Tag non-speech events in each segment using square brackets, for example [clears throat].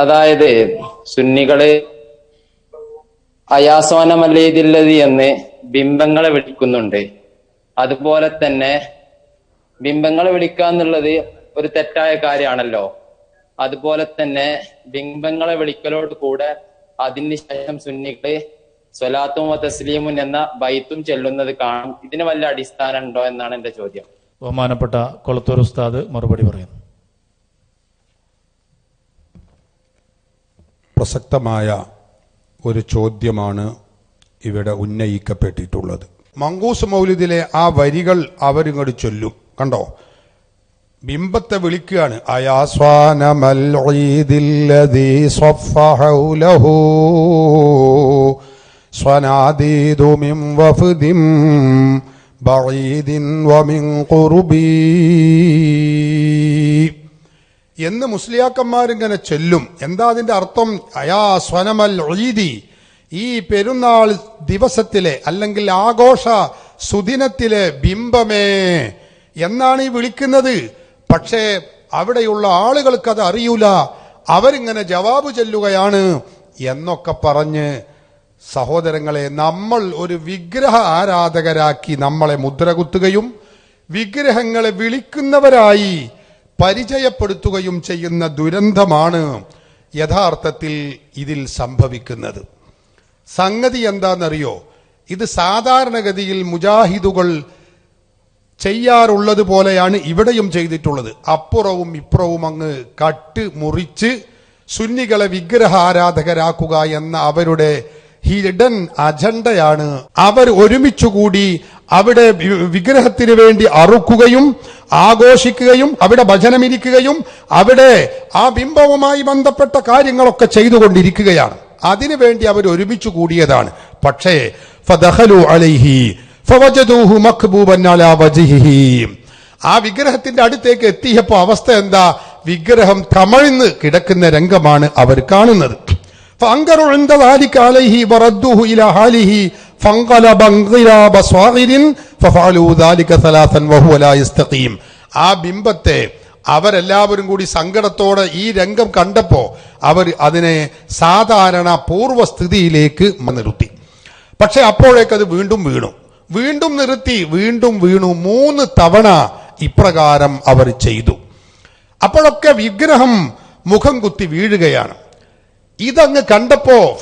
അതായത് സുന്നികളെ അയാസോനമല്ലേതില്ലത് എന്ന് ബിംബങ്ങളെ വിളിക്കുന്നുണ്ട്. അതുപോലെ തന്നെ ബിംബങ്ങളെ വിളിക്കുക എന്നുള്ളത് ഒരു തെറ്റായ കാര്യമാണല്ലോ. അതുപോലെ തന്നെ ബിംബങ്ങളെ വിളിക്കലോട് കൂടെ അതിന് ശേഷം സുന്നികൾ സ്വലാത്തും തസ്ലീമും എന്ന ബൈത്തും ചെല്ലുന്നത് കാണും. ഇതിന് വല്ല അടിസ്ഥാനം ഉണ്ടോ എന്നാണ് എന്റെ ചോദ്യം. ബഹുമാനപ്പെട്ട കൊളത്തൂർ ഉസ്താദ് മറുപടി പറയുന്നു. പ്രസക്തമായ ഒരു ചോദ്യമാണ് ഇവിടെ ഉന്നയിക്കപ്പെട്ടിട്ടുള്ളത്. മങ്കൂസ് മൗലിദിലെ ആ വരികൾ അവരിങ്ങോട്ട് ചൊല്ലും. കണ്ടോ? ബിംബത്തെ വിളിക്കുകയാണ്. അയാസ്വാനമൽ എന്ന് മുസ്ലിയാക്കന്മാരിങ്ങനെ ചൊല്ലും. എന്താ അതിന്റെ അർത്ഥം? അയാ സ്വനമൽ ഒഴീതി ഈ പെരുന്നാൾ ദിവസത്തിലെ അല്ലെങ്കിൽ ആഘോഷ സുദിനത്തിലെ ബിംബമേ എന്നാണ് ഈ വിളിക്കുന്നത്. പക്ഷേ അവിടെയുള്ള ആളുകൾക്ക് അത് അറിയൂല. അവരിങ്ങനെ ജവാബ് ചെല്ലുകയാണ് എന്നൊക്കെ പറഞ്ഞ് സഹോദരങ്ങളെ നമ്മൾ ഒരു വിഗ്രഹ ആരാധകരാക്കി നമ്മളെ മുദ്രകുത്തുകയും വിഗ്രഹങ്ങളെ വിളിക്കുന്നവരായി പരിചയപ്പെടുത്തുകയും ചെയ്യുന്ന ദുരന്തമാണ് യഥാർത്ഥത്തിൽ ഇതിൽ സംഭവിക്കുന്നത്. സംഗതി എന്താണെന്നറിയോ? ഇത് സാധാരണഗതിയിൽ മുജാഹിദുകൾ ചെയ്യാറുള്ളത് പോലെയാണ് ഇവിടെയും ചെയ്തിട്ടുള്ളത്. അപ്പുറവും ഇപ്പുറവും അങ്ങ് കട്ട് മുറിച്ച് സുന്നികളെ വിഗ്രഹ ആരാധകരാക്കുക എന്ന അവരുടെ ഹിഡൻ അജണ്ടയാണ് അവർ ഒരുമിച്ചുകൂടി അവിടെ വിഗ്രഹത്തിന് വേണ്ടി അറുക്കുകയും ആഘോഷിക്കുകയും അവിടെ ഭജനമിരിക്കുകയും അവിടെ ആ ബിംബവുമായി ബന്ധപ്പെട്ട കാര്യങ്ങളൊക്കെ ചെയ്തുകൊണ്ടിരിക്കുകയാണ്. അതിനുവേണ്ടി അവർ ഒരുമിച്ച് കൂടിയതാണ്. പക്ഷേ ഫദഹലു അലൈഹി ഫവജദൂഹു അലാ ആ വിഗ്രഹത്തിന്റെ അടുത്തേക്ക് എത്തിയപ്പോ അവസ്ഥ എന്താ? വിഗ്രഹം തമിഴ്ന്ന് കിടക്കുന്ന രംഗമാണ് അവർ കാണുന്നത്. ആ ബിംബത്തെ അവരെല്ലാവരും കൂടി സങ്കടത്തോടെ ഈ രംഗം കണ്ടപ്പോൾ അവർ അതിനെ സാധാരണ പൂർവസ്ഥിതിയിലേക്ക് നിർത്തി പക്ഷെ അപ്പോഴേക്കത് വീണ്ടും വീണു. വീണ്ടും നിർത്തി വീണ്ടും വീണു. മൂന്ന് തവണ ഇപ്രകാരം അവർ ചെയ്തു. അപ്പോഴൊക്കെ വിഗ്രഹം മുഖം കുത്തി വീഴുകയാണ്. ഇതങ്ങ് കണ്ടപ്പോ.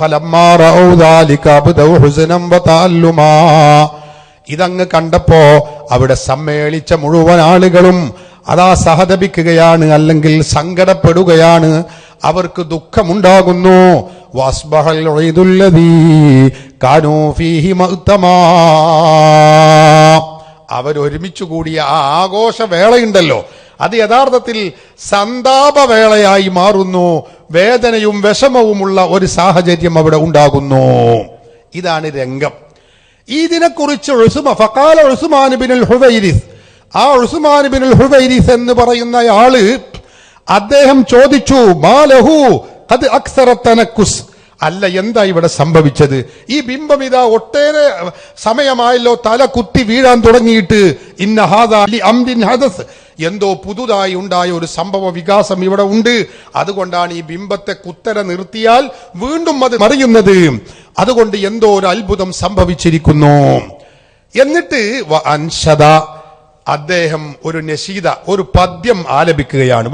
ഇതങ്ങ് കണ്ടപ്പോ അവിടെ സമ്മേളിച്ച മുഴുവൻ ആളുകളും അതാ സഹതപിക്കുകയാണ് അല്ലെങ്കിൽ സങ്കടപ്പെടുകയാണ്. അവർക്ക് ദുഃഖമുണ്ടാകുന്നു. വസ്ബഹൽ ഈദുല്ലദീ കാനൂ ഫീഹി മഅ്തമാ. അവരൊരുമിച്ചു കൂടിയ ആ ആഘോഷവേളയുണ്ടല്ലോ. അത് യഥാർത്ഥത്തിൽ സന്താപവേളയായി മാറുന്നു. വേദനയും വിഷമവുമുള്ള ഒരു സാഹചര്യം അവിടെ ഉണ്ടാകുന്നു. ഇതാണ് രംഗം. ഇതിനെക്കുറിച്ച് ഹുവൈരിസ് ആ ഉസുമാൻ ബിൻ ഹുവൈരിസ് എന്ന് പറയുന്ന ആൾ അദ്ദേഹം ചോദിച്ചു മാലഹു അത് അക്സറത്തനക്കുസ് അല്ല എന്താ ഇവിടെ സംഭവിച്ചത്? ഈ ബിംബം ഇതാ ഒട്ടേറെ സമയമായല്ലോ തല കുത്തി വീഴാൻ തുടങ്ങിയിട്ട്. ഹദസ്. എന്തോ പുതുതായി ഉണ്ടായ ഒരു സംഭവ വികാസം ഇവിടെ ഉണ്ട്. അതുകൊണ്ടാണ് ഈ ബിംബത്തെ കുത്തര നിർത്തിയാൽ വീണ്ടും അത് മറിയുന്നത്. അതുകൊണ്ട് എന്തോ ഒരു അത്ഭുതം സംഭവിച്ചിരിക്കുന്നു. എന്നിട്ട് വ അൻഷദ അദ്ദേഹം ഒരു നശീത ഒരു പദ്യം ആലപിക്കുകയാണ്.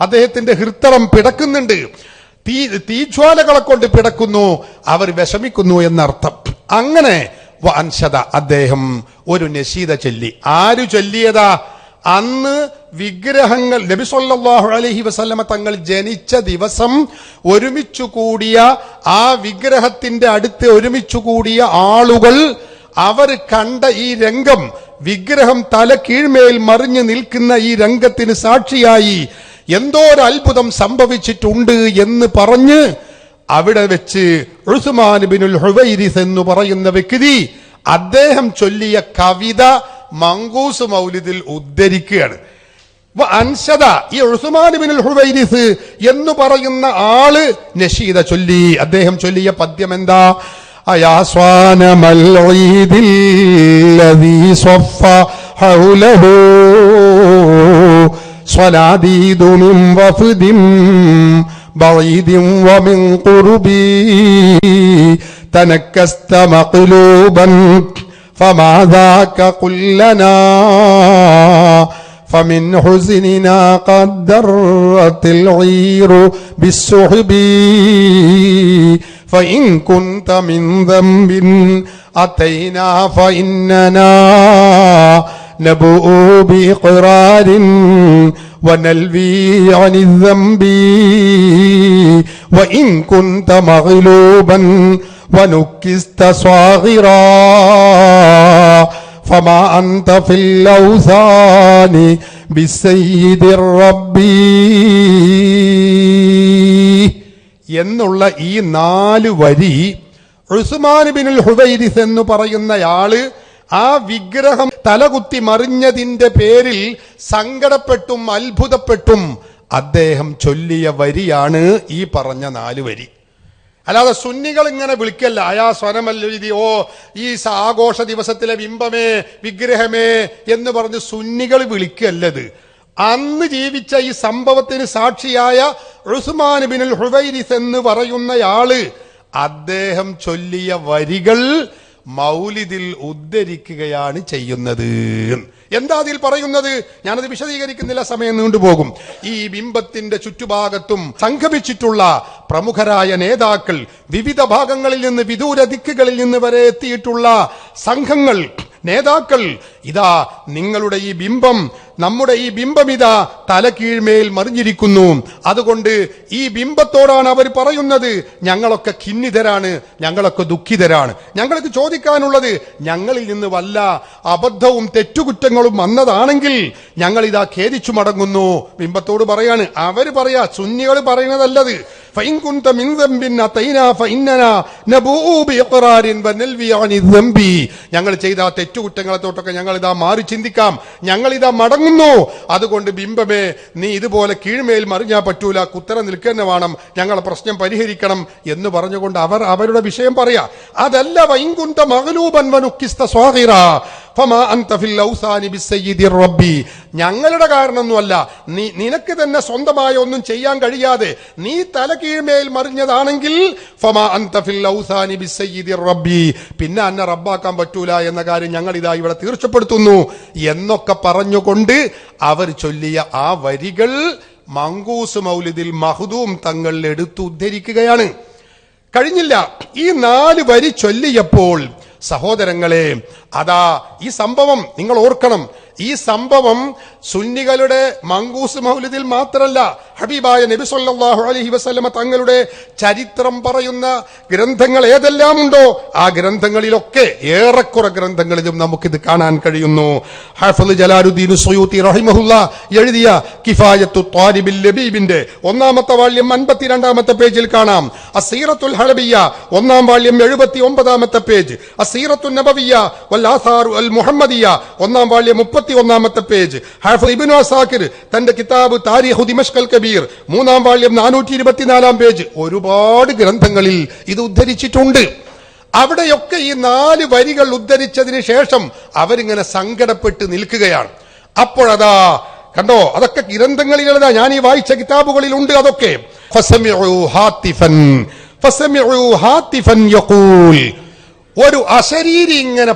അദ്ദേഹത്തിന്റെ ഹൃത്തളം പിടക്കുന്നുണ്ട്. തീ തീജ്വാലകളെ കൊണ്ട് പിടക്കുന്നു. അവർ വിഷമിക്കുന്നു എന്നർത്ഥം. അങ്ങനെ വ അൻഷദ അദ്ദേഹം ഒരു നശീത ചൊല്ലി. ആരു ചൊല്ലിയതാ? അന്ന് വിഗ്രഹങ്ങൾ നബി സല്ലല്ലാഹു അലൈഹി വസല്ലമ തങ്ങൾ ജനിച്ച ദിവസം ഒരുമിച്ചു കൂടിയ ആ വിഗ്രഹത്തിന്റെ അടുത്ത് ഒരുമിച്ചു കൂടിയ ആളുകൾ അവർ കണ്ട ഈ രംഗം വിഗ്രഹം തല കീഴ്മേൽ മറിഞ്ഞു നിൽക്കുന്ന ഈ രംഗത്തിന് സാക്ഷിയായി. എന്തോ ഒരു അത്ഭുതം സംഭവിച്ചിട്ടുണ്ട് എന്ന് പറഞ്ഞ് അവിടെ വെച്ച് ഉസ്മാൻ ബിനുൽ ഹുവൈരിസ് എന്ന് പറയുന്ന വ്യക്തി അദ്ദേഹം ചൊല്ലിയ കവിത മങ്കൂസ് മൗലിദിൽ ഉദ്ധരിക്കുകയാണ്. വ അൻഷദ ഈ ഉസ്മാൻ ബിനുൽ ഹുവൈരിസ് എന്ന് പറയുന്ന ആൾ നഷീദ ചൊല്ലി. അദ്ദേഹം ചൊല്ലിയ പദ്യം എന്താ? അയാ സ്വാനമൽ ഈദില്ലദീ സ്വഫ ഹൗലഹു صناديد من وفد بعيد ومن قربي تنكست مقلوبا فما ذاك قل لنا؟ فمن حزننا قد درت العير بالسحب. فإن كنت من ذنب أتينا فإننا نبؤ بإقرار ونلوي عن الذنب وإن كنت مغلوبا ونكست صاغرا فما أنت في الأوثان بالسيد الربي എന്നുള്ള ഈ നാല് വരി ഉസ്മാൻ ബിനുൽ ഹുവൈരിസ് എന്ന് പറയുന്നയാള് ആ വിഗ്രഹം തലകുത്തി മറിഞ്ഞതിന്റെ പേരിൽ സങ്കടപ്പെട്ടും അത്ഭുതപ്പെട്ടും അദ്ദേഹം ചൊല്ലിയ വരിയാണ് ഈ പറഞ്ഞ നാല് വരി. അല്ലാതെ സുന്നികൾ ഇങ്ങനെ വിളിക്കല്ല അയാ സ്വനമല്ല ഓ ഈ ആഘോഷ ദിവസത്തിലെ ബിംബമേ വിഗ്രഹമേ എന്ന് പറഞ്ഞ് സുന്നികൾ വിളിക്കല്ലത്. അന്ന് ജീവിച്ച ഈ സംഭവത്തിന് സാക്ഷിയായ ഉസ്മാൻ ബിനുൽ ഹുവൈരിസ് എന്ന് പറയുന്നയാൾ അദ്ദേഹം ചൊല്ലിയ വരികൾ മൗലിദിൽ ഉദ്ധരിക്കുകയാണ് ചെയ്യുന്നത്. എന്താ അതിൽ പറയുന്നത്? ഞാനത് വിശദീകരിക്കുന്നില്ല സമയം നീണ്ടുപോകും. ഈ ബിംബത്തിന്റെ ചുറ്റുഭാഗത്തും സംഘമിച്ചിട്ടുള്ള പ്രമുഖരായ നേതാക്കൾ വിവിധ ഭാഗങ്ങളിൽ നിന്ന് വിദൂര ദിക്കുകളിൽ നിന്ന് വരെ എത്തിയിട്ടുള്ള സംഘങ്ങൾ നേതാക്കൾ ഇതാ നിങ്ങളുടെ ഈ ബിംബം നമ്മുടെ ഈ ബിംബം ഇതാ തലകീഴ്മേൽ മറിഞ്ഞിരിക്കുന്നു. അതുകൊണ്ട് ഈ ബിംബത്തോടാണ് അവർ പറയുന്നത് ഞങ്ങളൊക്കെ ഖിന്നിതരാണ് ഞങ്ങളൊക്കെ ദുഃഖിതരാണ്. ഞങ്ങൾക്ക് ചോദിക്കാനുള്ളത് ഞങ്ങളിൽ നിന്ന് വല്ല അബദ്ധവും തെറ്റുകുറ്റങ്ങളും പ്രശ്നങ്ങളും വന്നതാണെങ്കിൽ ഞങ്ങൾ ഇതാ ഖേദിച്ചു മടങ്ങുന്നു. ബിംബത്തോട് പറയാണ് അവർ പറയാ സുന്നികൾ പറയുന്നതല്ലത്. ഞങ്ങൾ ചെയ്ത തെറ്റുകുറ്റങ്ങളെ തൊട്ടൊക്കെ ഞങ്ങൾ ഇതാ മാറി ചിന്തിക്കാം. ഞങ്ങൾ ഇതാ മടങ്ങുന്നു. അതുകൊണ്ട് ബിംബമേ നീ ഇതുപോലെ കീഴ്മേൽ മറിഞ്ഞാ പറ്റൂല. കുത്തനെ നിൽക്കുന്ന വേണം. ഞങ്ങളെ പ്രശ്നം പരിഹരിക്കണം എന്ന് പറഞ്ഞുകൊണ്ട് അവർ അവരുടെ വിഷയം പറയാ. അതല്ല വൈകുന്ത മകലൂപൻ വനുക്കിസ്ത സ്വാഹിറ. റബ്ബി. ഞങ്ങളുടെ കാരണമൊന്നുമല്ല നീ നിനക്ക് തന്നെ സ്വന്തമായ ഒന്നും ചെയ്യാൻ കഴിയാതെ നീ തല കീഴ്മേൽ മറിഞ്ഞതാണെങ്കിൽ റബ്ബി. പിന്നെ അന്നെ റബ്ബാക്കാൻ പറ്റൂല എന്ന കാര്യം ഞങ്ങൾ ഇതാ ഇവിടെ തീർച്ചപ്പെടുത്തുന്നു. എന്നൊക്കെ പറഞ്ഞുകൊണ്ട് അവർ ചൊല്ലിയ ആ വരികൾ മങ്കൂസ് മൗലിദിൽ മഹദൂം തങ്ങൾ എടുത്തു ഉദ്ധരിക്കുകയാണ് കഴിഞ്ഞില്ല ഈ നാല് വരി ചൊല്ലിയപ്പോൾ സഹോദരങ്ങളെ അതാ ഈ സംഭവം നിങ്ങൾ ഓർക്കണം. ഈ സംഭവം സുന്നികളുടെ മങ്കൂസ് മൗലിദിൽ മാത്രമല്ല ഹബീബായ നബി സല്ലാഹു അലൈഹി വസല്ലമ തങ്ങളുടെ ചരിത്രം പറയുന്ന ഗ്രന്ഥങ്ങൾ ഏതെല്ലാം ഉണ്ടോ ആ ഗ്രന്ഥങ്ങളിലൊക്കെ ഏറെക്കുറെ ഗ്രന്ഥങ്ങളിലും നമുക്കിത് കാണാൻ കഴിയുന്നു. ഹഫദ് ജലാലുദ്ദീൻ സുയൂത്തി റഹിമഹുല്ല എഴുതിയ കിഫായത്തു ത്വാരിബിൽ ലബീബിന്റെ ഒന്നാമത്തെ വാള്യം അൻപത്തിരണ്ടാമത്തെ പേജിൽ കാണാം. അസീറത്തുൽ ഹലബിയ ഒന്നാം വാള്യം എഴുപത്തി ഒമ്പതാമത്തെ പേജ്. അസീറത്തു നബവിയ വൽ ആസാറു അൽ മുഹമ്മദിയ ഒന്നാം വാള്യം മുപ്പത്തി ഒന്നാമത്തെ പേജ്. ഹാഫിൾ ഇബ്നു സാക്കിർ തന്റെ കിതാബ് താരിഹു ദിമഷ്കൽ കബീർ മൂന്നാം വാള്യം നാനൂറ്റി ഇരുപത്തിനാലാം പേജ്. ഒരുപാട് ഗ്രന്ഥങ്ങളിൽ ഇത് ഉദ്ധരിച്ചിട്ടുണ്ട്. അവിടെയൊക്കെ ഈ നാല് വരികൾ ഉദ്ധരിച്ചതിന് ശേഷം അവരിങ്ങനെ സങ്കടപ്പെട്ട് നിൽക്കുകയാണ്. അപ്പോഴതാ കണ്ടോ അതൊക്കെ ഗ്രന്ഥങ്ങളിലുള്ളതാ. ഞാൻ ഈ വായിച്ച കിതാബുകളിൽ ഉണ്ട് അതൊക്കെ യഖൂൽ. ഒരു അശരീരി ഇങ്ങനെ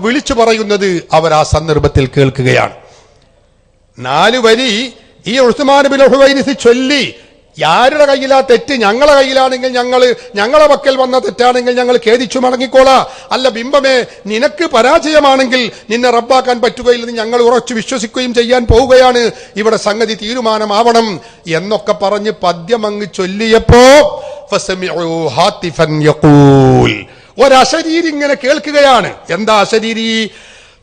വിളിച്ചു പറയുന്നത് അവർ ആ സന്ദർഭത്തിൽ കേൾക്കുകയാണ്. നാല് വരി ഈ ഉസ്മാൻ ബിൻ ചൊല്ലി ആരുടെ കയ്യിലാ തെറ്റ്? ഞങ്ങളെ കയ്യിലാണെങ്കിൽ ഞങ്ങൾ ഞങ്ങളെ പക്കൽ വന്ന തെറ്റാണെങ്കിൽ ഞങ്ങൾ ഖേദിച്ചു മടങ്ങിക്കോളാ. അല്ല ബിംബമേ നിനക്ക് പരാജയമാണെങ്കിൽ നിന്നെ റബ്ബാക്കാൻ പറ്റുകയില്ലെന്ന് ഞങ്ങൾ ഉറച്ചു വിശ്വസിക്കുകയും ചെയ്യാൻ പോവുകയാണ്. ഇവിടെ സംഗതി തീരുമാനമാവണം എന്നൊക്കെ പറഞ്ഞ് പദ്യമങ്ങ് ചൊല്ലിയപ്പോ ഫസമിഉ യഖൂൽ. ഒരശരീരി ഇങ്ങനെ കേൾക്കുകയാണ് എന്താ അശരീരി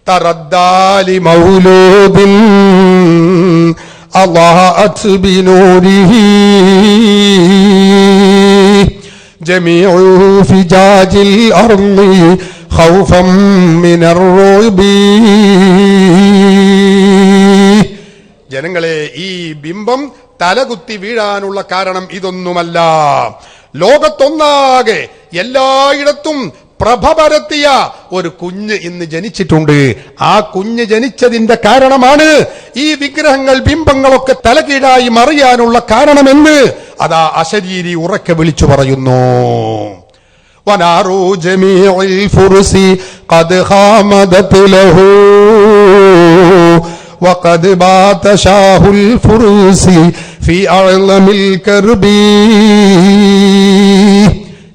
തറദ്ദാലി മൗലൂദിൻ أضاءت بنوره جميع فجاج الأرض خوفا من الرعب ജനങ്ങളെ ഈ ബിംബം തലകുത്തി വീഴാനുള്ള കാരണം ഇതൊന്നുമല്ല ലോകത്തൊന്നാകെ എല്ലായിടത്തും പ്രഭ പരത്തിയ ഒരു കുഞ്ഞ് ഇന്ന് ജനിച്ചിട്ടുണ്ട് ആ കുഞ്ഞ് ജനിച്ചതിന്റെ കാരണമാണ് ഈ വിഗ്രഹങ്ങൾ ബിംബങ്ങളൊക്കെ തലകീഴായി മറിയാനുള്ള കാരണമെന്ന് അതാ അശരീരി ഉറക്കെ വിളിച്ചു പറയുന്നു ونار جميع الفرس قد خامدت له وقد بات شاه الفرس في أعظم الكرب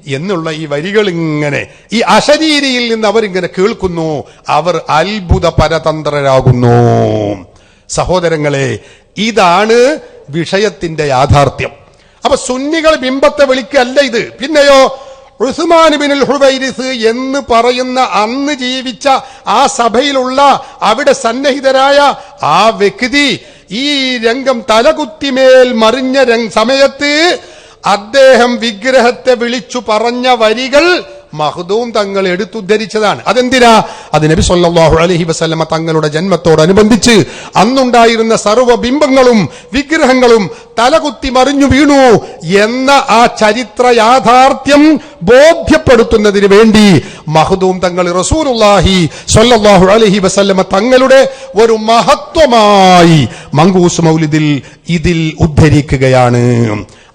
എന്നുള്ള ഈ വരികൾ ഇങ്ങനെ ഈ അശരീരിയിൽ നിന്ന് അവരിങ്ങനെ കേൾക്കുന്നു. അവർ അത്ഭുത പരതന്ത്രരാകുന്നു സഹോദരങ്ങളെ ഇതാണ് വിഷയത്തിന്റെ യാഥാർത്ഥ്യം. അപ്പൊ സുന്നികൾ ബിംബത്തെ വിളിക്കല്ല ഇത്. പിന്നെയോ ഉസ്മാൻ ബിനുൽ ഹുബൈരിസ് എന്ന് പറയുന്ന അന്ന് ജീവിച്ച ആ സഭയിലുള്ള അവിടെ സന്നിഹിതരായ ആ വ്യക്തി ഈ രംഗം തലകുത്തിമേൽ മറിഞ്ഞ സമയത്ത് അദ്ദേഹം വിഗ്രഹത്തെ വിളിച്ചു പറഞ്ഞ വരികൾ മഹദൂം തങ്ങൾ എടുത്തുദ്ധരിച്ചതാണ്. അതെന്തിനാ? അത് നബി സല്ലാഹു അലഹി വസല്ലമ തങ്ങളുടെ ജന്മത്തോടനുബന്ധിച്ച് അന്നുണ്ടായിരുന്ന സർവ ബിംബങ്ങളും വിഗ്രഹങ്ങളും തലകുത്തി മറിഞ്ഞു വീണു എന്ന ആ ചരിത്ര യാഥാർത്ഥ്യം ബോധ്യപ്പെടുത്തുന്നതിന് വേണ്ടി മഹദൂം തങ്ങൾ റസൂലുള്ളാഹി സല്ലല്ലാഹു അലഹി വസല്ലമ തങ്ങളുടെ ഒരു മഹത്വമായി മങ്കൂസ് മൗലിദിൽ ഇതിൽ ഉദ്ധരിക്കുകയാണ്.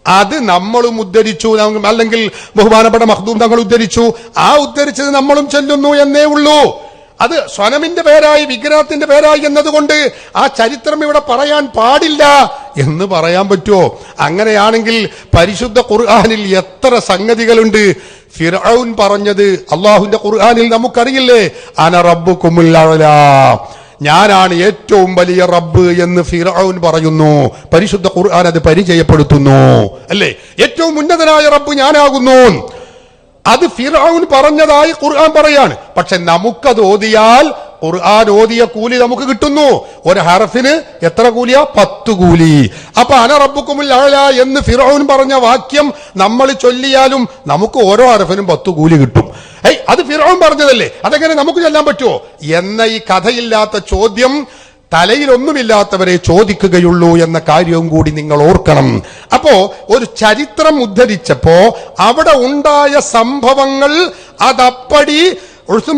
അത് നമ്മളും ഉദ്ധരിച്ചു അല്ലെങ്കിൽ ബഹുമാനപ്പെട്ട മഹ്ദൂം തങ്ങൾ ഉദ്ധരിച്ചു. ആ ഉദ്ധരിച്ചത് നമ്മളും ചെല്ലുന്നു എന്നേ ഉള്ളൂ. അത് സ്വനമിന്റെ പേരായി വിഗ്രഹത്തിന്റെ പേരായി എന്നതുകൊണ്ട് ആ ചരിത്രം ഇവിടെ പറയാൻ പാടില്ല എന്ന് പറയാൻ പറ്റുമോ? അങ്ങനെയാണെങ്കിൽ പരിശുദ്ധ ഖുർആാനിൽ എത്ര സംഗതികളുണ്ട്. ഫിറൌൻ പറഞ്ഞത് അള്ളാഹുന്റെ ഖുർആാനിൽ നമുക്കറിയില്ലേ? അന റബ്ബുക്കുമുൽ അഅ്ലാ. ഞാനാണ് ഏറ്റവും വലിയ റബ്ബ് എന്ന് ഫിറൌൻ പറയുന്നു. പരിശുദ്ധ ഖുർആൻ അത് പരിചയപ്പെടുത്തുന്നു. അല്ലേ? ഏറ്റവും ഉന്നതനായ റബ്ബ് ഞാനാകുന്നു. അത് ഫിറൌൻ പറഞ്ഞതായി ഖുർആൻ പറയാണ്. പക്ഷെ നമുക്കത് ഓതിയാൽ ഖുർആൻ ഓതിയ കൂലി നമുക്ക് കിട്ടുന്നു. ഒരു ഹറഫിന് എത്ര കൂലിയാ? പത്ത് കൂലി. അപ്പൊ അന റബ്ബുക്കുമിൽ അഅല എന്ന് ഫിറൌൻ പറഞ്ഞ വാക്യം നമ്മൾ ചൊല്ലിയാലും നമുക്ക് ഓരോ ഹറഫിനും പത്ത് കൂലി കിട്ടും. ഏയ് അത് ഫിറോൺ പറഞ്ഞതല്ലേ? അതെങ്ങനെ നമുക്ക് ചെല്ലാൻ പറ്റുമോ എന്ന ഈ കഥയില്ലാത്ത ചോദ്യം തലയിലൊന്നുമില്ലാത്തവരെ ചോദിക്കുകയുള്ളൂ എന്ന കാര്യവും കൂടി നിങ്ങൾ ഓർക്കണം. അപ്പോ ഒരു ചരിത്രം ഉദ്ധരിച്ചപ്പോ അവിടെ ഉണ്ടായ സംഭവങ്ങൾ അതപ്പടി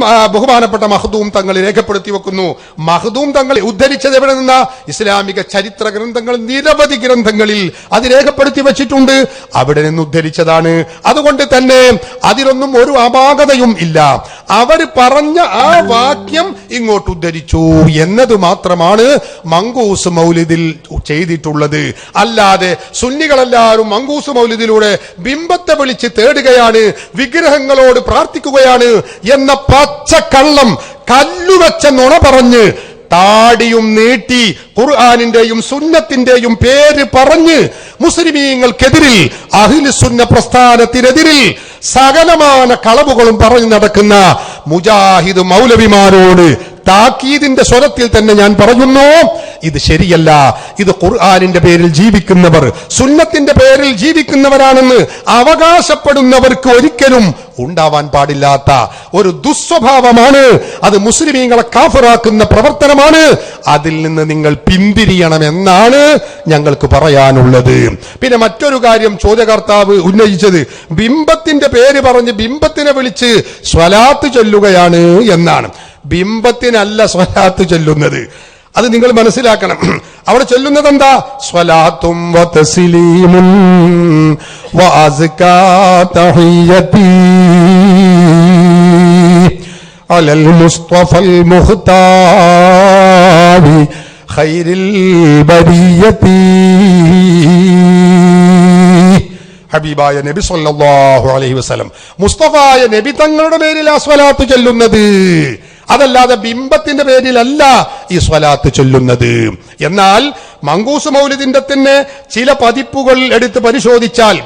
ആ, ബഹുമാനപ്പെട്ട മഹദൂം തങ്ങൾ രേഖപ്പെടുത്തി വെക്കുന്നു. മഹദൂം തങ്ങളെ ഉദ്ധരിച്ചത് എവിടെ നിന്ന? ഇസ്ലാമിക ചരിത്ര ഗ്രന്ഥങ്ങൾ നിരവധി ഗ്രന്ഥങ്ങളിൽ അത് രേഖപ്പെടുത്തി വെച്ചിട്ടുണ്ട്. അവിടെ നിന്ന് ഉദ്ധരിച്ചതാണ്. അതുകൊണ്ട് തന്നെ അതിലൊന്നും ഒരു അപാകതയും ഇല്ല. അവർ പറഞ്ഞ ആ വാക്യം ഇങ്ങോട്ട് ഉദ്ധരിച്ചു എന്നത് മാത്രമാണ് മങ്കൂസ് മൗലിദിൽ ചെയ്തിട്ടുള്ളത്. അല്ലാതെ സുന്നികളെല്ലാവരും മങ്കൂസ് മൗലിദിലൂടെ ബിംബത്തെ വിളിച്ച് തേടുകയാണ് വിഗ്രഹങ്ങളോട് പ്രാർത്ഥിക്കുകയാണ് എന്ന പച്ചക്കള്ളം കല്ലുവെച്ച നുണ പറഞ്ഞ് താടിയും നീട്ടി ഖുർആാനിന്റെയും സുന്നത്തിന്റെയും പേര് പറഞ്ഞ് മുസ്ലിമീങ്ങൾക്കെതിരിൽ അഹിൽ സുന്ന പ്രസ്ഥാനത്തിനെതിരിൽ സകലമാന കളവുകളും പറഞ്ഞു നടക്കുന്ന മുജാഹിദ് മൗലവിമാരോട് താക്കീദിന്റെ സ്വരത്തിൽ തന്നെ ഞാൻ പറയുന്നു. ഇത് ശരിയല്ല. ഇത് ഖുർആാനിന്റെ പേരിൽ ജീവിക്കുന്നവർ സുന്നത്തിന്റെ പേരിൽ ജീവിക്കുന്നവരാണെന്ന് അവകാശപ്പെടുന്നവർക്ക് ഒരിക്കലും ഉണ്ടാവാൻ പാടില്ലാത്ത ഒരു ദുസ്വഭാവമാണ്. അത് മുസ്ലിമീങ്ങളെ കാഫറാക്കുന്ന പ്രവർത്തനമാണ്. അതിൽ നിന്ന് നിങ്ങൾ പിന്തിരിയണമെന്നാണ് ഞങ്ങൾക്ക് പറയാനുള്ളത്. പിന്നെ മറ്റൊരു കാര്യം ചോദ്യകർത്താവ് ഉന്നയിച്ചത്. ബിംബത്തിന്റെ പേര് പറഞ്ഞ് ബിംബത്തിനെ വിളിച്ച് സ്വലാത്ത് ചൊല്ലുകയാണ് എന്നാണ്. ബിംബത്തിനല്ല സ്വലാത്ത് ചൊല്ലുന്നത്. അത് നിങ്ങൾ മനസ്സിലാക്കണം. [clears throat] അവിടെ ചൊല്ലുന്നത് എന്താ സ്വലാത്തും ഹബീബായ നബി സല്ലാഹു അലൈഹി വസ്ലം മുസ്തഫായ നബി തങ്ങളുടെ പേരിൽ ആ സ്വലാത്ത് ചൊല്ലുന്നത്. അതല്ലാതെ ബിംബത്തിന്റെ പേരിലല്ല ഈ സ്വലാത്ത് ചൊല്ലുന്നത്. എന്നാൽ മങ്കൂസ് മൗലിദിന്റെ തന്നെ ചില പതിപ്പുകൾ എടുത്ത് പരിശോധിച്ചാൽ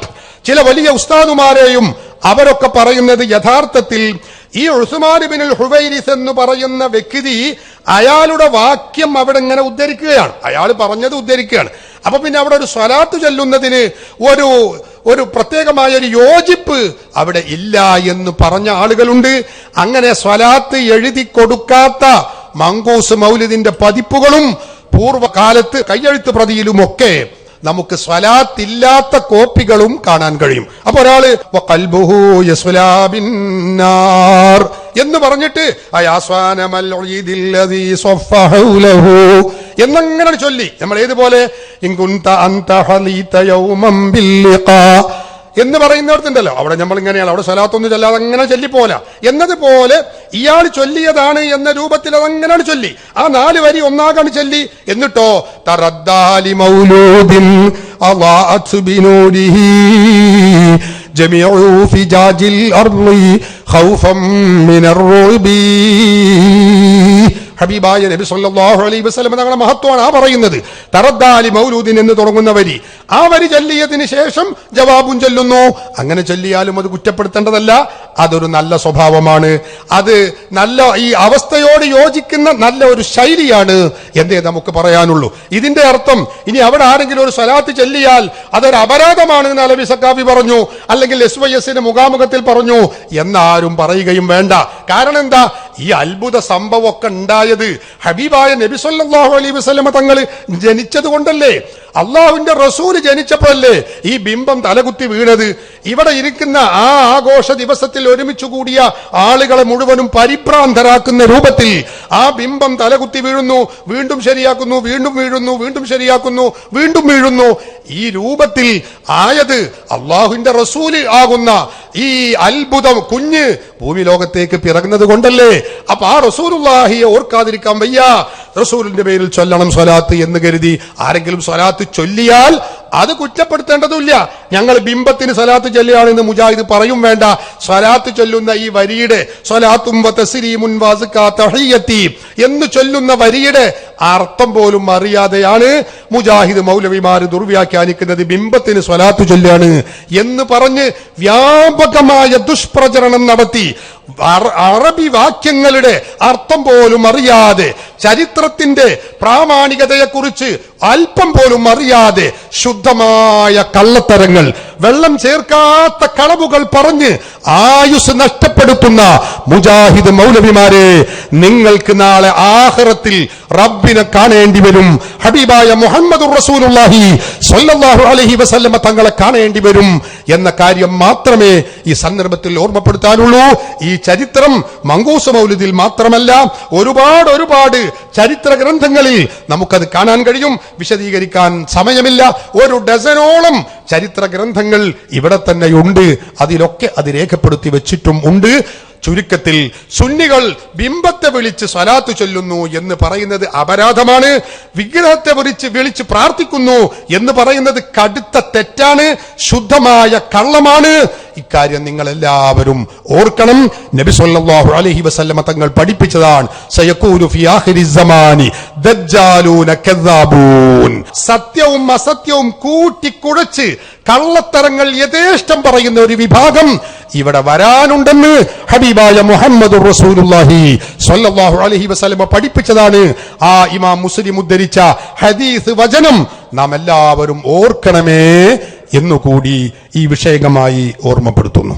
ചില വലിയ ഉസ്താദുമാരെയും അവരൊക്കെ പറയുന്നത് യഥാർത്ഥത്തിൽ ഈ ഉസ്മാനിബിനുൽ ഹുബൈരിസ് എന്ന് പറയുന്ന വ്യക്തി അയാളുടെ വാക്യം അവിടെ ഇങ്ങനെ ഉദ്ധരിക്കുകയാണ്. അയാൾ പറഞ്ഞത് ഉദ്ധരിക്കുകയാണ്. അപ്പൊ പിന്നെ അവിടെ ഒരു സ്വലാത്ത് ചൊല്ലുന്നതിന് ഒരു ഒരു പ്രത്യേകമായ ഒരു യോജിപ്പ് അവിടെ ഇല്ല എന്ന് പറഞ്ഞ ആളുകളുണ്ട്. അങ്ങനെ സ്വലാത്ത് എഴുതി കൊടുക്കാത്ത മങ്കൂസ് മൗലിദിന്റെ പതിപ്പുകളും പൂർവകാലത്ത് കയ്യെഴുത്ത് പ്രതിയിലുമൊക്കെ നമുക്ക് സ്വലാത്തില്ലാത്ത കോപ്പികളും കാണാൻ കഴിയും. അപ്പൊ ഒരാൾ എന്ന് പറഞ്ഞിട്ട് എന്നങ്ങനെ ചൊല്ലി. നമ്മൾ ഏതുപോലെ എന്ന് പറയുന്നവർത്തുണ്ടല്ലോ അവിടെ നമ്മൾ ഇങ്ങനെയാണ് അവിടെ സ്വലാത്തൊന്നും ചൊല്ലാതെ അങ്ങനെ ചൊല്ലിപ്പോല. എന്നതുപോലെ ഇയാൾ ചൊല്ലിയതാണ് എന്ന രൂപത്തിൽ അതങ്ങനെയാണ് ചൊല്ലി. ആ നാല് വരി ഒന്നാകാണ് ചൊല്ലി. എന്നിട്ടോ തറദ്ദാലി മൗലൂദിൻ ഫിജാജിൽ അർളി ഖൗഫം മിനർ റുബി ഹബീബായ നബി സല്ലാഹു അലൈഹി വസല്ലം തങ്ങളുടെ മഹത്വമാണ് ആ പറയുന്നത്. തറദ്ദാലി മൗലൂദിൻ എന്ന് തുടങ്ങുന്ന വരി. ആ വരി ചൊല്ലിയതിന് ശേഷം ജവാബും ചൊല്ലുന്നു. അങ്ങനെ ചൊല്ലിയാലും അത് കുറ്റപ്പെടുത്തേണ്ടതല്ല. അതൊരു നല്ല സ്വഭാവമാണ്. അത് നല്ല ഈ അവസ്ഥയോട് യോജിക്കുന്ന നല്ല ഒരു ശൈലിയാണ് എന്തേ നമുക്ക് പറയാനുള്ളൂ. ഇതിന്റെ അർത്ഥം ഇനി അവിടെ ആരെങ്കിലും ഒരു സ്വലാത്ത് ചൊല്ലിയാൽ അതൊരു അപരാധമാണ് എന്ന് അലബി സക്കാഫി പറഞ്ഞു. അല്ലെങ്കിൽ എസ് വൈ എസിന്റെ മുഖാമുഖത്തിൽ പറഞ്ഞു. എന്നാരും പറയുകയും വേണ്ട. കാരണം എന്താ? ഈ അത്ഭുത സംഭവമൊക്കെ ഉണ്ടായത് ഹബീബായ നബി സല്ലല്ലാഹു അലൈഹി വസല്ലമ തങ്ങൾ ജനിച്ചത് കൊണ്ടല്ലേ. അള്ളാഹുവിന്റെ റസൂൽ ജനിച്ചപ്പോഴല്ലേ ഈ ബിംബം തലകുത്തി വീണത്? ഇവിടെ ഇരിക്കുന്ന ആ ആഘോഷ ദിവസത്തിൽ ഒരുമിച്ച് കൂടിയ ആളുകളെ മുഴുവനും പരിഭ്രാന്തരാക്കുന്ന രൂപത്തിൽ ആ ബിംബം തലകുത്തി വീഴുന്നു. വീണ്ടും ശരിയാക്കുന്നു വീണ്ടും വീഴുന്നു വീണ്ടും ശരിയാക്കുന്നു വീണ്ടും വീഴുന്നു. ഈ രൂപത്തിൽ ആയത് അള്ളാഹുവിന്റെ റസൂൽ ആകുന്ന ഈ അത്ഭുതം കുഞ്ഞ് ഭൂമി ലോകത്തേക്ക് പിറകുന്നത് കൊണ്ടല്ലേ? അപ്പൊ ആ റസൂലുള്ളാഹിയെ ഓർക്കാതിരിക്കാൻ വയ്യ. റസൂലിന്റെ പേരിൽ ചൊല്ലണം സ്വലാത്ത് എന്ന് കരുതി ആരെങ്കിലും സ്വലാത്ത് ചൊല്ലിയാൽ അത് കുറ്റപ്പെടുത്തേണ്ടതുമില്ല. ഞങ്ങൾ ബിംബത്തിന് സലാത്ത് ചൊല്ലിയാണെന്ന് മുജാഹിദ് പറയും വേണ്ട. സ്വലാത്ത് ചൊല്ലുന്ന ഈ വരിയുടെ സ്വലാത്തും എന്ന് ചൊല്ലുന്ന വരിയുടെ അർത്ഥം പോലും അറിയാതെയാണ് മുജാഹിദ് മൗലവിമാർ ദുർവ്യാഖ്യാനിക്കുന്നത് ബിംബത്തിന് സ്വലാത്ത് ചൊല്ലാണ് എന്ന് പറഞ്ഞ് വ്യാപകമായ ദുഷ്പ്രചരണം നടത്തി. അറബി വാക്യങ്ങളുടെ അർത്ഥം പോലും അറിയാതെ ചരിത്രത്തിന്റെ പ്രാമാണികതയെ കുറിച്ച് അല്പം പോലും അറിയാതെ ശുദ്ധമായ കള്ളത്തരങ്ങൾ. വെള്ളം ചേർക്കാത്ത കളവുകൾ പറഞ്ഞ് ആയുസ് നഷ്ടപ്പെടുത്തുന്ന മുജാഹിദ് മൗലവിമാരെ നിങ്ങൾക്ക് നാളെ ആഹ്റത്തിൽ റബ്ബിനെ കാണേണ്ടി വരും. ഹബീബായ മുഹമ്മദ് റസൂലുള്ളാഹി സ്വല്ലല്ലാഹു അലൈഹി വസല്ലമ തങ്ങളെ കാണേണ്ടി വരും എന്ന കാര്യം മാത്രമേ ഈ സന്ദർഭത്തിൽ ഓർമ്മപ്പെടുത്താനുള്ളൂ. ഈ ചരിത്രം മങ്കൂസ് മൗലിദിൽ മാത്രമല്ല ഒരുപാട് ഒരുപാട് ചരിത്ര ഗ്രന്ഥങ്ങളിൽ നമുക്കത് കാണാൻ കഴിയും. വിശദീകരിക്കാൻ സമയമില്ല. ഒരു ഡസനോളം ചരിത്ര ഗ്രന്ഥങ്ങൾ ഇവിടെ തന്നെ ഉണ്ട്. അതിലൊക്കെ അത് രേഖപ്പെടുത്തി വെച്ചിട്ടും ഉണ്ട്. ചുരുക്കത്തിൽ സുന്നികൾ ബിംബത്തെ വിളിച്ച് സ്വലാത്ത് ചൊല്ലുന്നു എന്ന് പറയുന്നത് അപരാധമാണ്. വിഗ്രഹത്തെ വിളിച്ച് വിളിച്ച് പ്രാർത്ഥിക്കുന്നു എന്ന് പറയുന്നത് കടുത്ത തെറ്റാണ്. ശുദ്ധമായ കള്ളമാണ്. ഇക്കാര്യം നിങ്ങൾ എല്ലാവരും ഓർക്കണം. നബി സല്ലല്ലാഹു അലൈഹി വസല്ലമ തങ്ങൾ പഠിപ്പിച്ചതാണ് സമാനി സത്യവും അസത്യവും കൂട്ടിക്കുഴച്ച് കള്ളത്തരങ്ങൾ യഥേഷ്ടം പറയുന്ന ഒരു വിഭാഗം ഇവിടെ വരാനുണ്ടെന്ന് ഹബീബായ മുഹമ്മദ് റസൂലുള്ളാഹി സ്വല്ലല്ലാഹു അലൈഹി വസല്ലമ പഠിപ്പിച്ചതാണ്. ആ ഇമാം മുസ്ലിം ഉദ്ധരിച്ച ഹദീസ് വചനം നാം എല്ലാവരും ഓർക്കണമേ. എന്നുകൂടി ഈ വിഷയകമായി ഓർമ്മപ്പെടുത്തുന്നു.